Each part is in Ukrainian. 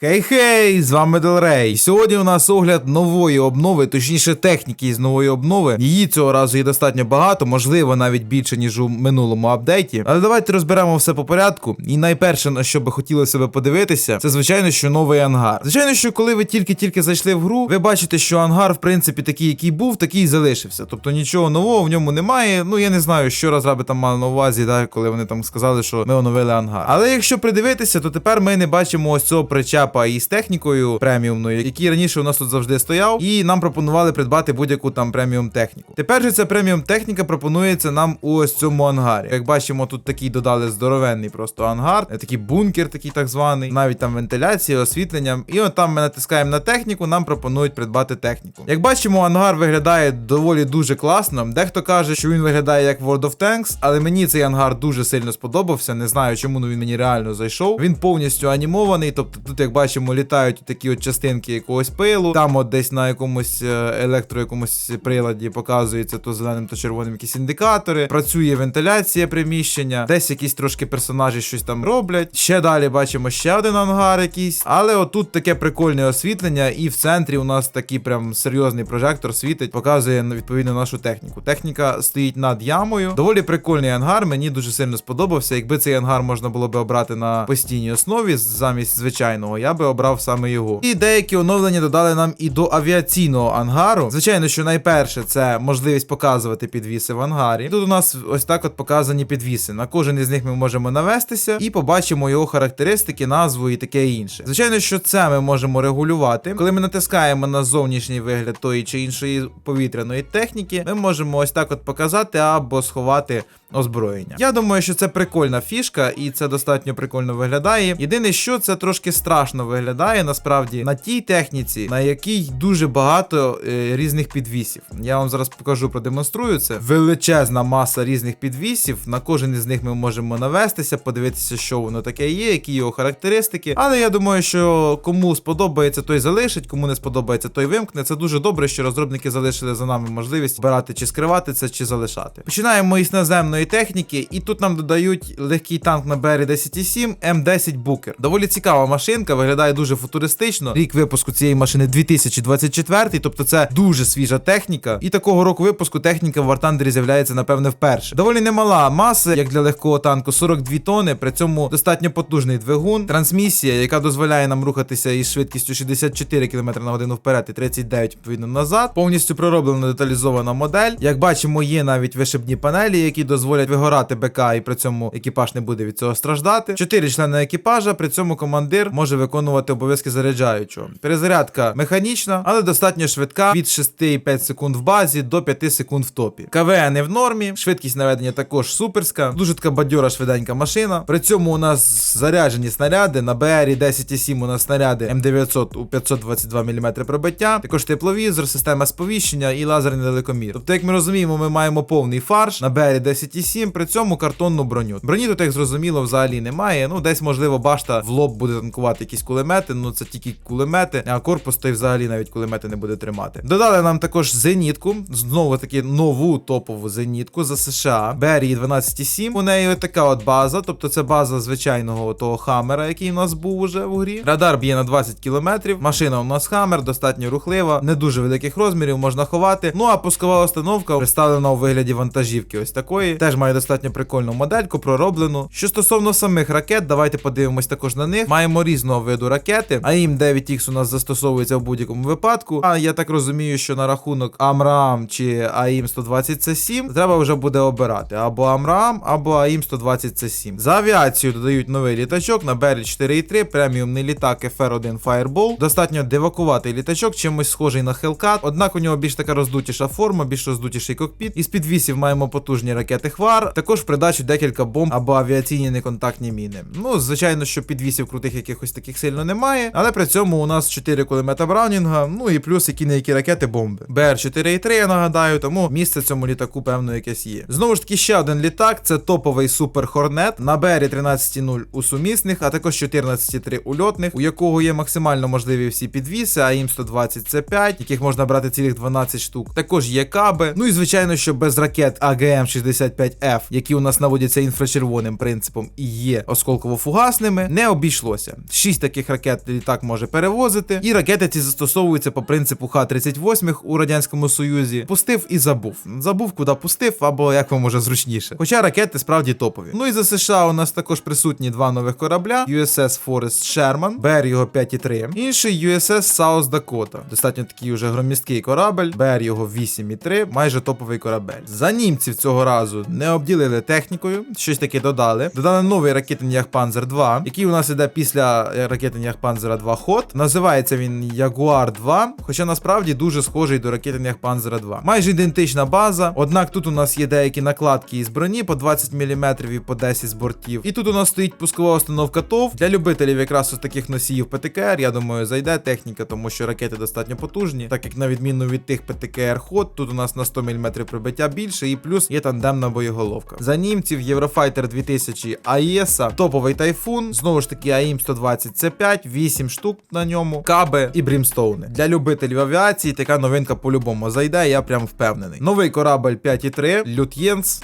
Хей-хей, з вами Делрей. Сьогодні у нас огляд нової обнови, точніше техніки із нової обнови. Її цього разу є достатньо багато, можливо, навіть більше, ніж у минулому апдейті. Але давайте розберемо все по порядку. І найперше, на що би хотілося би подивитися, це звичайно, що новий ангар. Звичайно, що коли ви тільки-тільки зайшли в гру, ви бачите, що ангар, в принципі, такий, який був, такий і залишився. Тобто нічого нового в ньому немає. Ну я не знаю, що розраби там мали на увазі, да, коли вони там сказали, що ми оновили ангар. Але якщо придивитися, то тепер ми не бачимо ось цього причепа із технікою преміумною, який раніше у нас тут завжди стояв, і нам пропонували придбати будь-яку там преміум техніку. Тепер же ця преміум техніка пропонується нам у ось цьому ангарі. Як бачимо, тут такий додали здоровенний просто ангар, е, такий бункер, такий так званий, навіть там вентиляція, освітлення. І от там ми натискаємо на техніку, нам пропонують придбати техніку. Як бачимо, ангар виглядає доволі дуже класно. Дехто каже, що він виглядає як World of Tanks, але мені цей ангар дуже сильно сподобався. Не знаю, чому він мені реально зайшов. Він повністю анімований. Тобто, тут, як бачимо, літають такі от частинки якогось пилу. Там, от десь на якомусь е, електро якомусь приладі показується то зеленим, то червоним якісь індикатори. Працює вентиляція приміщення, десь якісь трошки персонажі щось там роблять. Ще далі бачимо ще один ангар якийсь. Але отут таке прикольне освітлення, і в центрі у нас такий прям серйозний прожектор світить, показує відповідно нашу техніку. Техніка стоїть над ямою. Доволі прикольний ангар. Мені дуже сильно сподобався. Якби цей ангар можна було би обрати на постійній основі замість звичайного, я би обрав саме його. І деякі оновлення додали нам і до авіаційного ангару. Звичайно, що найперше це можливість показувати підвіси в ангарі. Тут у нас ось так от показані підвіси. На кожен із них ми можемо навестися і побачимо його характеристики, назву і таке інше. Звичайно, що це ми можемо регулювати. Коли ми натискаємо на зовнішній вигляд тої чи іншої повітряної техніки, ми можемо ось так от показати або сховати озброєння. Я думаю, що це прикольна фішка, і це достатньо прикольно виглядає. Єдине, що це трошки страшно виглядає насправді на тій техніці, на якій дуже багато е, різних підвісів. Я вам зараз покажу, продемонструю це. Величезна маса різних підвісів. На кожен із них ми можемо навестися, подивитися, що воно таке є, які його характеристики. Але я думаю, що кому сподобається, той залишить, кому не сподобається, той вимкне. Це дуже добре, що розробники залишили за нами можливість обирати чи скривати це, чи залишати. Починаємо із наземної техніки, і тут нам додають легкий танк на БР 107 М10 Букер. Доволі цікава машинка, виглядає дуже футуристично. Рік випуску цієї машини 2024, тобто це дуже свіжа техніка. І такого року випуску техніка в War Thunder з'являється, напевне, вперше. Доволі немала маса, як для легкого танку, 42 тони. При цьому достатньо потужний двигун, трансмісія, яка дозволяє нам рухатися із швидкістю 64 км на годину вперед і 39 відповідно назад. Повністю пророблена деталізована модель. Як бачимо, є навіть вишибні панелі, які дозволять вигорати БК, і при цьому екіпаж не буде від цього страждати. Чотири члени екіпажа, при цьому командир може виконувати обов'язки заряджаючого. Перезарядка механічна, але достатньо швидка від 6,5 секунд в базі до 5 секунд в топі. КВН не в нормі, швидкість наведення також суперська, дуже така бадьора швиденька машина. При цьому у нас заряджені снаряди. На БРі 10,7 у нас снаряди М900 у 522 мм пробиття, також тепловізор, система сповіщення і лазерний далекомір. Тобто, як ми розуміємо, ми маємо повний фарш на БРі 10,7, при цьому картонну броню. Броні тут, як зрозуміло, взагалі немає. Ну, десь, можливо, башта в лоб буде танкувати якісь кулемети, ну це тільки кулемети, а корпус той взагалі навіть кулемети не буде тримати. Додали нам також зенітку, знову таки нову топову зенітку за США. Берії 12,7. У неї така от база, тобто це база звичайного того хамера, який у нас був уже в грі. Радар б'є на 20 км. Машина у нас хамер, достатньо рухлива, не дуже великих розмірів, можна ховати. Ну а пускова установка представлена у вигляді вантажівки. Ось такої. Теж має достатньо прикольну модельку, пророблену. Що стосовно самих ракет, давайте подивимось також на них. Маємо різного виду ракети. АІМ 9Х у нас застосовується в будь-якому випадку. А я так розумію, що на рахунок Амрам чи АІМ 120 c 7 треба вже буде обирати або Амрам, або АІМ 120 c 7 За авіацію додають новий літачок на Беррі 4.3, преміумний літак FR1 Fireball. Достатньо девакуватий літачок, чимось схожий на Hellcat, однак у нього більш така роздутіша форма, більш роздутіший кокпіт. Із підвісів маємо потужні ракети Хвар. Також придачу декілька бомб або авіаційні неконтактні міни. Ну, звичайно, що підвісів крутих якихось таких сильно немає, але при цьому у нас 4 кулемета Браунінга, ну і плюс які не які ракети бомби. БР-4,3, я нагадаю, тому місце цьому літаку, певно, якесь є. Знову ж таки, ще один літак це топовий Супер Хорнет на БРі 13.0 у сумісних, а також 14.3 у льотних, у якого є максимально можливі всі підвіси, а їм 120 c 5 яких можна брати цілих 12 штук. Також є каби. Ну і звичайно, що без ракет АГМ-65F, які у нас наводяться інфрачервоним принципом і є осколково-фугасними, не обійшлося. Шість таких ракет літак може перевозити. І ракети ці застосовуються по принципу Х-38 у Радянському Союзі. Пустив і забув. Забув, куди пустив, або як вам може зручніше. Хоча ракети справді топові. Ну і за США у нас також присутні два нових корабля: USS Forest Sherman, БР його 5,3, інший USS South Dakota. Достатньо такий уже громісткий корабель, БР його 8,3, майже топовий корабель. За німців цього разу не обділили технікою, щось таке додали. Додали новий ракетний Яхпанзер 2, який у нас іде після ракетний Яхпанзера 2 ход. Називається він Jaguar 2, хоча насправді дуже схожий до ракети Яхпанзера 2. Майже ідентична база, однак тут у нас є деякі накладки із броні по 20 мм і по 10 з бортів. І тут у нас стоїть пускова установка ТОВ. Для любителів якраз ось таких носіїв ПТКР, я думаю, зайде техніка, тому що ракети достатньо потужні, так як на відміну від тих ПТКР ход, тут у нас на 100 мм прибиття більше, і плюс є тандемна боєголовка. За німців Eurofighter 2000 АЕСа, топовий тайфун, знову ж таки АІМ 120 С5, 8 штук на ньому, каби і брімстоуни. Для любителів авіації така новинка по-любому зайде, я прям впевнений. Новий корабль 5.3, Лютєнс.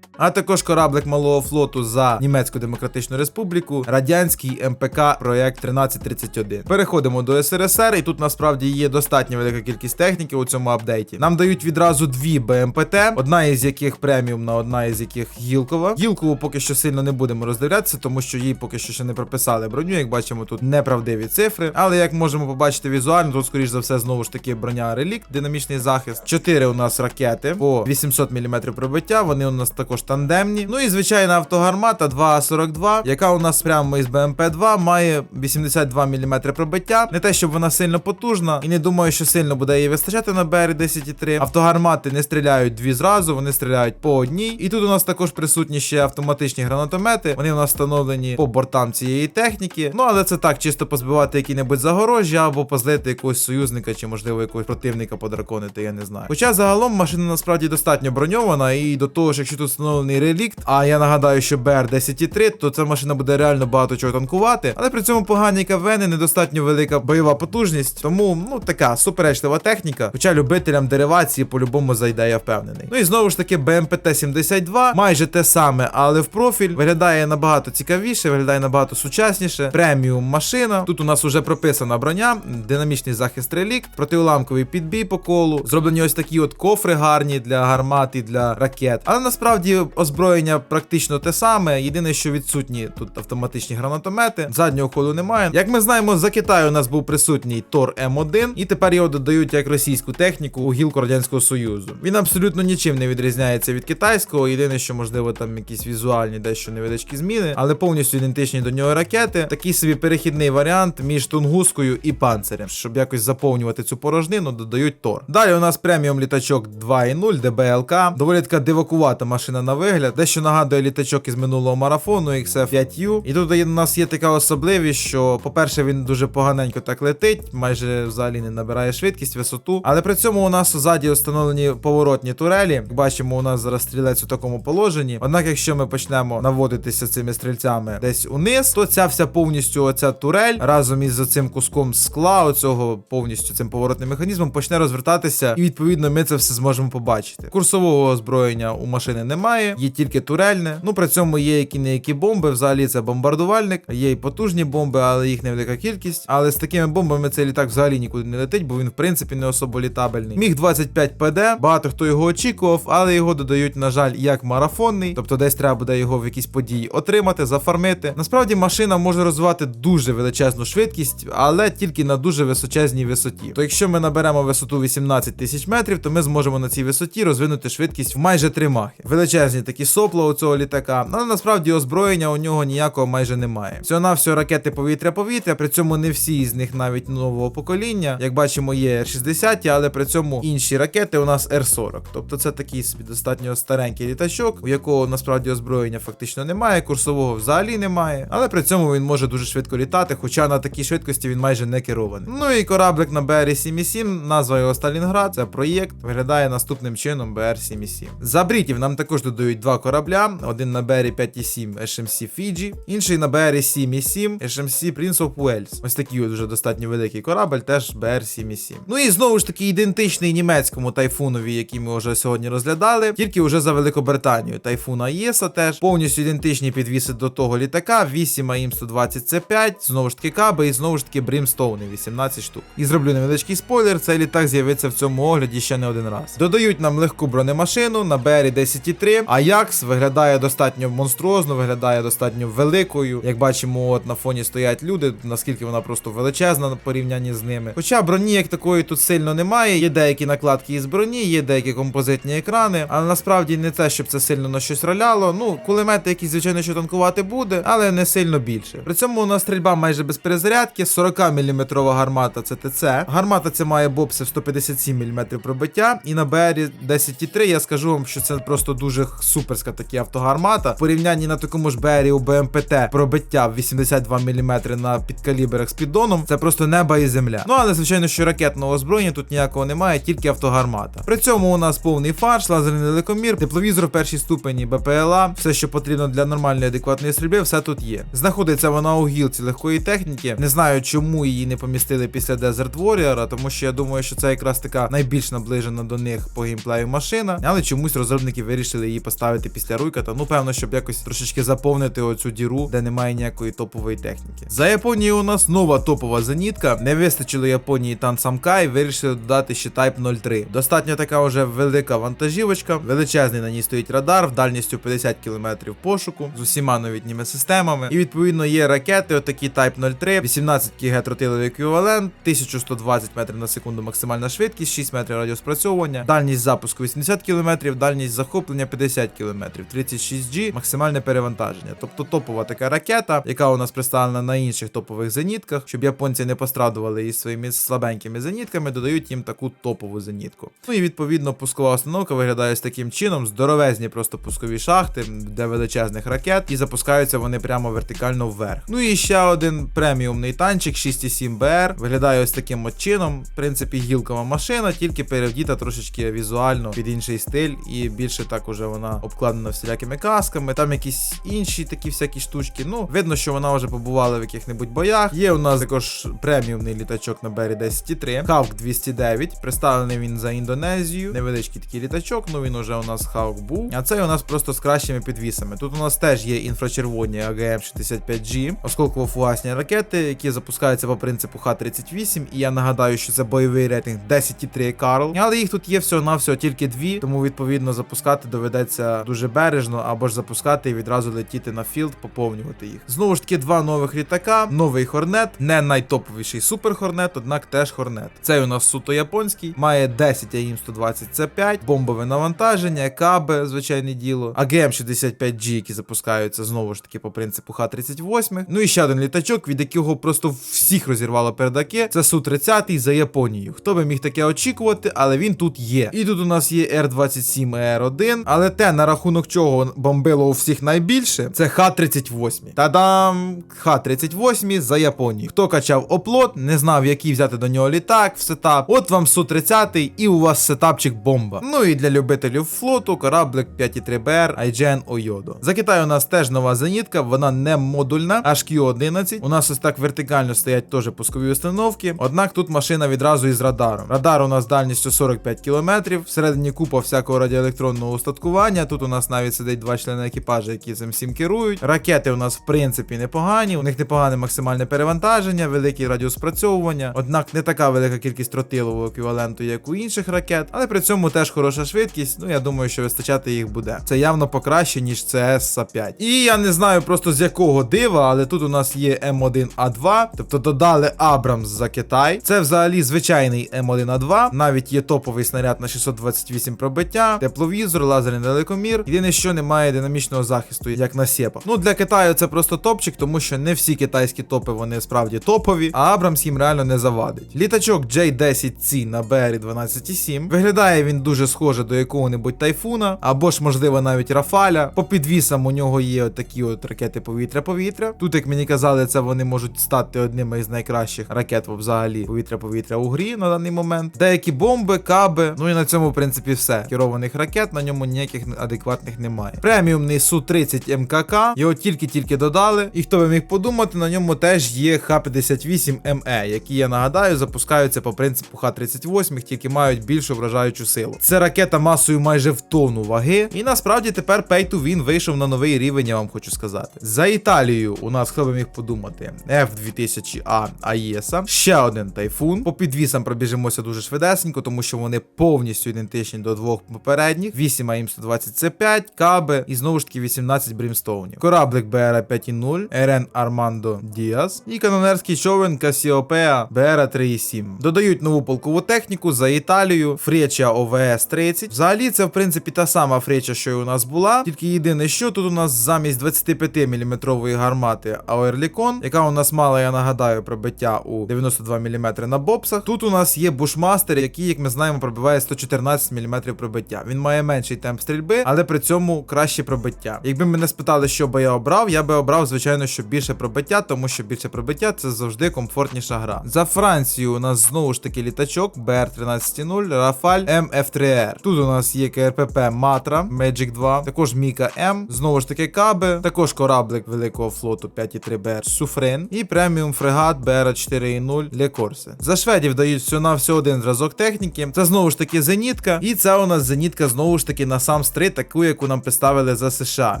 А також кораблик малого флоту за Німецьку Демократичну Республіку, радянський МПК проект 1331. Переходимо до СРСР, і тут насправді є достатньо велика кількість техніки у цьому апдейті. Нам дають відразу дві БМПТ, одна із яких преміумна, одна із яких гілкова. Гілкову поки що сильно не будемо роздивлятися, тому що їй поки що ще не прописали броню. Як бачимо, тут неправдиві цифри. Але як можемо побачити візуально, тут скоріш за все знову ж таки броня релікт, динамічний захист. Чотири у нас ракети по 800 мм пробиття. Вони у нас також тандемні. Ну і звичайна автогармата 2А42, яка у нас прямо із БМП-2 має 82 мм пробиття. Не те, щоб вона сильно потужна, і не думаю, що сильно буде її вистачати на БР 10,3. Автогармати не стріляють дві зразу, вони стріляють по одній. І тут у нас також присутні ще автоматичні гранатомети. Вони у нас встановлені по бортам цієї техніки. Ну але це так, чисто позбивати які-небудь загорожі або позлити якогось союзника чи, можливо, якогось противника подраконити, я не знаю. Хоча загалом машина насправді достатньо броньована, і до того ж, якщо тут встановлений релікт, а я нагадаю, що БР 10,3, то ця машина буде реально багато чого танкувати, але при цьому погані КВН і недостатньо велика бойова потужність. Тому ну така суперечлива техніка. Хоча любителям деривації по-любому зайде, я впевнений. Ну і знову ж таки, БМПТ 72, майже те саме, але в профіль виглядає набагато цікавіше, виглядає набагато сучасніше. Преміум машина. Тут у нас уже прописана броня, динамічний захист релікт, протиуламковий підбій по колу. Зроблені ось такі от кофри гарні для гармат і для ракет. Але насправді озброєння практично те саме. Єдине, що відсутні тут автоматичні гранатомети. Заднього ходу немає. Як ми знаємо, за Китаю у нас був присутній Тор М1, і тепер його додають як російську техніку у гілку Радянського Союзу. Він абсолютно нічим не відрізняється від китайського. Єдине, що можливо там якісь візуальні дещо невеличкі зміни, але повністю ідентичні до нього ракети. Такий собі перехідний варіант між тунгускою і панцирем. Щоб якось заповнювати цю порожнину, додають Тор. Далі у нас преміум літачок 2.0 ДБЛК. Доволі така дивакувата машина на вигляд, дещо нагадує літачок із минулого марафону XF5U. І тут у нас є така особливість, що, по-перше, він дуже поганенько так летить, майже взагалі не набирає швидкість, висоту. Але при цьому у нас ззаді встановлені поворотні турелі. Бачимо, у нас зараз стрілець у такому положенні. Однак, якщо ми почнемо наводитися цими стрільцями десь униз, то ця вся повністю оця турель разом із цим куском скла, оцього повністю цим поворотним механізмом, почне розвертатися, і відповідно ми це все зможемо побачити. Курсового озброєння у машини немає, є тільки турельне. Ну при цьому є які не які бомби. Взагалі це бомбардувальник, є й потужні бомби, але їх невелика кількість. Але з такими бомбами цей літак взагалі нікуди не летить, бо він в принципі не особо літабельний. Міг 25 ПД, багато хто його очікував, але його додають, на жаль, як марафонний, тобто десь треба буде його в якійсь події отримати, зафармити. Насправді машина може розвивати дуже величезну швидкість, але тільки на дуже височезній висоті. То якщо ми наберемо висоту 18 тисяч метрів, то ми зможемо на цій висоті розвинути швидкість в майже 3 махи. Величезні такі сопла у цього літака, але насправді озброєння у нього ніякого майже немає. Всього на всього ракети повітря-повітря, при цьому не всі з них навіть нового покоління. Як бачимо, є Р-60, але при цьому інші ракети у нас Р-40. Тобто це такий собі достатньо старенький літачок, у якого насправді озброєння фактично немає, курсового взагалі немає. Але при цьому він може дуже швидко літати, хоча на такій швидкості він майже не керований. Ну і кораблик на БР-77, назва його Сталінград, це проєкт, виглядає наступним чином БР-77. За брітів нам також додають додають два корабля: один на BR 5,7 HMC Fiji, інший на BR 7,7 HMC Prince of Wales. Ось такий от достатньо великий корабль, теж BR 7,7. Ну і знову ж таки ідентичний німецькому тайфунові, який ми вже сьогодні розглядали, тільки вже за Великобританію. Тайфун Аєса теж повністю ідентичні підвіси до того літака. 8 АІМ 120 c 5 знову ж таки каби і знову ж таки Брімстоуни 18 штук. І зроблю невеличкий спойлер. Цей літак з'явиться в цьому огляді ще не один раз. Додають нам легку бронемашину на BR 10,3. Аякс виглядає достатньо монструозно, виглядає достатньо великою. Як бачимо, от на фоні стоять люди, наскільки вона просто величезна на порівнянні з ними. Хоча броні як такої тут сильно немає. Є деякі накладки із броні, є деякі композитні екрани, але насправді не те, щоб це сильно на щось роляло. Ну, кулемети якісь, звичайно, що танкувати буде, але не сильно більше. При цьому у нас стрільба майже без перезарядки, 40 мм гармата це ТЦ. Гармата це має бобси 157 мм пробиття. І на БРі 10,3 я скажу вам, що це просто дуже суперська такі автогармата. В порівнянні на такому ж БРі у БМПТ пробиття 82 мм на підкаліберах з піддоном. Це просто неба і земля. Ну але звичайно, що ракетного озброєння тут ніякого немає, тільки автогармата. При цьому у нас повний фарш, лазерний далекомір, тепловізор в першій ступені БПЛА, все, що потрібно для нормальної адекватної стрільби, все тут є. Знаходиться вона у гілці легкої техніки. Не знаю, чому її не помістили після Desert Warrior, тому що я думаю, що це якраз така найбільш наближена до них по геймплею машина, але чомусь розробники вирішили її поставити після Руйката. Ну, певно, щоб якось трошечки заповнити оцю діру, де немає ніякої топової техніки. За Японією у нас нова топова зенітка. Не вистачило Японії Тан Самкай, вирішили додати ще Type 03. Достатньо така вже велика вантажівочка, величезний на ній стоїть радар, в дальністю 50 км пошуку з усіма новітніми системами. І відповідно є ракети, отакі Type 03, 18 кг тротиловий еквівалент, 1120 метрів на секунду максимальна швидкість, 6 метрів радіус спрацьовування, дальність запуску 80 км, дальність захоплення 50 км, 36G, максимальне перевантаження. Тобто топова така ракета, яка у нас представлена на інших топових зенітках, щоб японці не пострадували із своїми слабенькими зенітками, додають їм таку топову зенітку. Ну і відповідно пускова установка виглядає з таким чином: здоровезні просто пускові шахти для величезних ракет, і запускаються вони прямо вертикально вверх. Ну і ще один преміумний танчик 6,7 BR. Виглядає ось таким от чином. В принципі, гілкова машина, тільки перевдіта трошечки візуально під інший стиль, і більше так уже вона обкладена всілякими касками. Там якісь інші такі всякі штучки. Ну, видно, що вона вже побувала в яких-небудь боях. Є у нас також преміумний літачок на Бері 10.3. Hawk 209. Представлений він за Індонезію. Невеличкий такий літачок, ну він уже у нас Hawk був. А цей у нас просто з кращими підвісами. Тут у нас теж є інфрачервоні АГМ-65G, осколково-фугасні ракети, які запускаються по принципу Х-38. І я нагадаю, що це бойовий рейтинг 10.3 Карл. Але їх тут є всього-навсього тільки дві, тому відповідно запускати доведеться дуже бережно, або ж запускати і відразу летіти на філд, поповнювати їх. Знову ж таки, два нових літака, новий Хорнет, не найтоповіший супер Хорнет, однак теж Хорнет. Цей у нас суто японський, має 10 АІМ 120 c 5 бомбове навантаження, каби, звичайне діло, АГМ-65G, які запускаються знову ж таки по принципу Х-38. Ну і ще один літачок, від якого просто всіх розірвало передаки. Це Су-30 за Японією. Хто би міг таке очікувати, але він тут є. І тут у нас є Р-27 Р1, але те, на рахунок чого бомбило у всіх найбільше, це Х-38. Та-дам! Х-38 за Японію. Хто качав оплот, не знав, який взяти до нього літак в сетап. От вам Су-30 і у вас сетапчик бомба. Ну і для любителів флоту кораблик 5,3BR IGN Ойодо. За Китаю у нас теж нова зенітка, вона не модульна, HQ-11. У нас ось так вертикально стоять теж пускові установки. Однак тут машина відразу із радаром. Радар у нас дальністю 45 км, всередині купа всякого радіоелектронного устаткування. Тут у нас навіть сидить два члени екіпажу, які цим всім керують. Ракети у нас в принципі непогані. У них непогане максимальне перевантаження, великий радіус спрацьовування. Однак не така велика кількість тротилового еквіваленту, як у інших ракет, але при цьому теж хороша швидкість. Ну я думаю, що вистачати їх буде. Це явно покраще, ніж cs 5 І я не знаю просто з якого дива, але тут у нас є М1А2, тобто додали Абрамс за Китай. Це взагалі звичайний М1А2. Навіть є топовий снаряд на 628 пробиття, тепловізор, лазерний далекомір. Єдине, що немає динамічного захисту, як на Сєпа. Ну для Китаю це просто топчик, тому що не всі китайські топи вони справді топові, а Абрамс їм реально не завадить. Літачок J10C на BR 12,7. Виглядає він дуже схоже до якого-небудь тайфуна, або ж, можливо, навіть Рафаля. По підвісам у нього є от такі от ракети повітря-повітря. Тут, як мені казали, це вони можуть стати одними із найкращих ракет взагалі повітря-повітря у грі на даний момент. Деякі бомби, каби. Ну і на цьому, в принципі, все. Керованих ракет на ньому ніяких адекватних немає. Преміумний Су-30 МКК, його тільки-тільки додали. І хто би міг подумати, на ньому теж є Х-58МЕ, які, я нагадаю, запускаються по принципу Х-38, тільки мають більшу вражаючу силу. Це ракета масою майже в тону ваги. І насправді тепер Пейту він вийшов на новий рівень, я вам хочу сказати. За Італією у нас хто би міг подумати, f 2000 а АЄСа, ще один тайфун. По підвісам пробіжимося дуже швидесенько, тому що вони повністю ідентичні до двох попередніх. 8 АІМ-120 20 це 5 каби і знову ж таки 18 брімстоунів. Кораблик БР 5.0, Ерен Армандо Діас і канонерський човен Касіопеа БРА 3.7. Додають нову полкову техніку за Італію, Фреча ОВС 30. Взагалі, це в принципі та сама Фреча, що й у нас була. Тільки єдине, що тут у нас замість 25-мм гармати Ауерлікон, яка у нас мала, я нагадаю, пробиття у 92 мм на бобсах. Тут у нас є бушмастер, який, як ми знаємо, пробиває 114 мм пробиття. Він має менший темп стрільби але при цьому краще пробиття. Якби мене спитали, що би я обрав, я би обрав, звичайно, що більше пробиття, тому що більше пробиття це завжди комфортніша гра. За Францію у нас знову ж таки літачок BR-13.0, Рафаль MF3R. Тут у нас є КРПП Матра Magic 2, також Міка М, знову ж таки Каби, також кораблик великого флоту 5.3 BR Суфрен і преміум фрегат BR 4.0 Лекорсе. За шведів дають всього на все один зразок техніки. Це знову ж таки зенітка, і це у нас зенітка знову ж таки на сам стрит, таку, яку нам представили за США.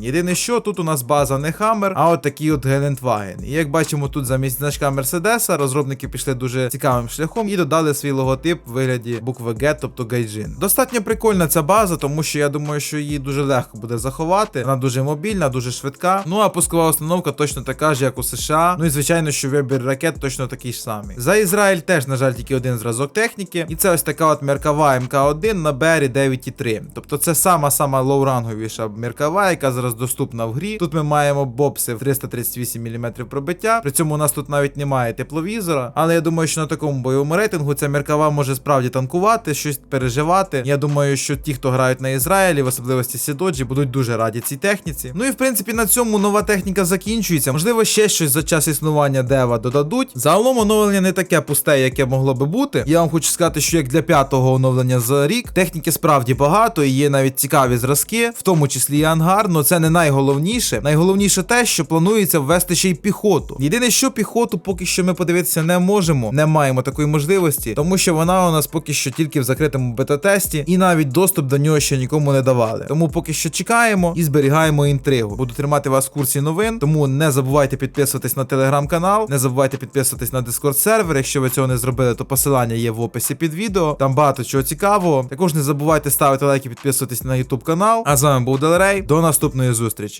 Єдине, що тут у нас база не Хаммер, а от такий от Гелендваген. І як бачимо, тут замість значка Мерседеса розробники пішли дуже цікавим шляхом і додали свій логотип в вигляді букви Г, тобто Гайджин. Достатньо прикольна ця база, тому що я думаю, що її дуже легко буде заховати. Вона дуже мобільна, дуже швидка. Ну а пускова установка точно така ж, як у США. Ну і звичайно, що вибір ракет точно такий ж самий. За Ізраїль теж, на жаль, тільки один зразок техніки. І це ось така от меркава МК1 на БРі 9.3. Тобто це сама сама лоуранговіша меркава, яка зараз доступна в грі. Тут ми маємо бобси в 338 мм пробиття. При цьому у нас тут навіть немає тепловізора. Але я думаю, що на такому бойовому рейтингу ця меркава може справді танкувати, щось переживати. Я думаю, що ті, хто грають на Ізраїлі, в особливості Сідоджі, будуть дуже раді цій техніці. Ну і в принципі на цьому нова техніка закінчується. Можливо, ще щось за час існування дева додадуть. Загалом оновлення не таке пусте, яке могло би бути. Я вам хочу сказати, що як для п'ятого оновлення за рік техніки справді багато і є навіть цікаві зразки, в тому числі і ангар. але це не найголовніше. Найголовніше те, що планується ввести ще й піхоту. Єдине, що піхоту поки що ми подивитися не можемо, не маємо такої можливості, тому що вона у нас поки що тільки в закритому бета-тесті, і навіть доступ до нього ще нікому не давали. Тому поки що чекаємо і зберігаємо інтригу. Буду тримати вас в курсі новин, тому не забувайте підписуватись на телеграм-канал, не забувайте підписуватись на Discord сервер. Якщо ви цього не зробили, то посилання є в описі під відео. Там багато чого цікавого. Також не забувайте ставити лайки, підписуватись на YouTube канал. А з вами був Делерей. До наступної зустрічі.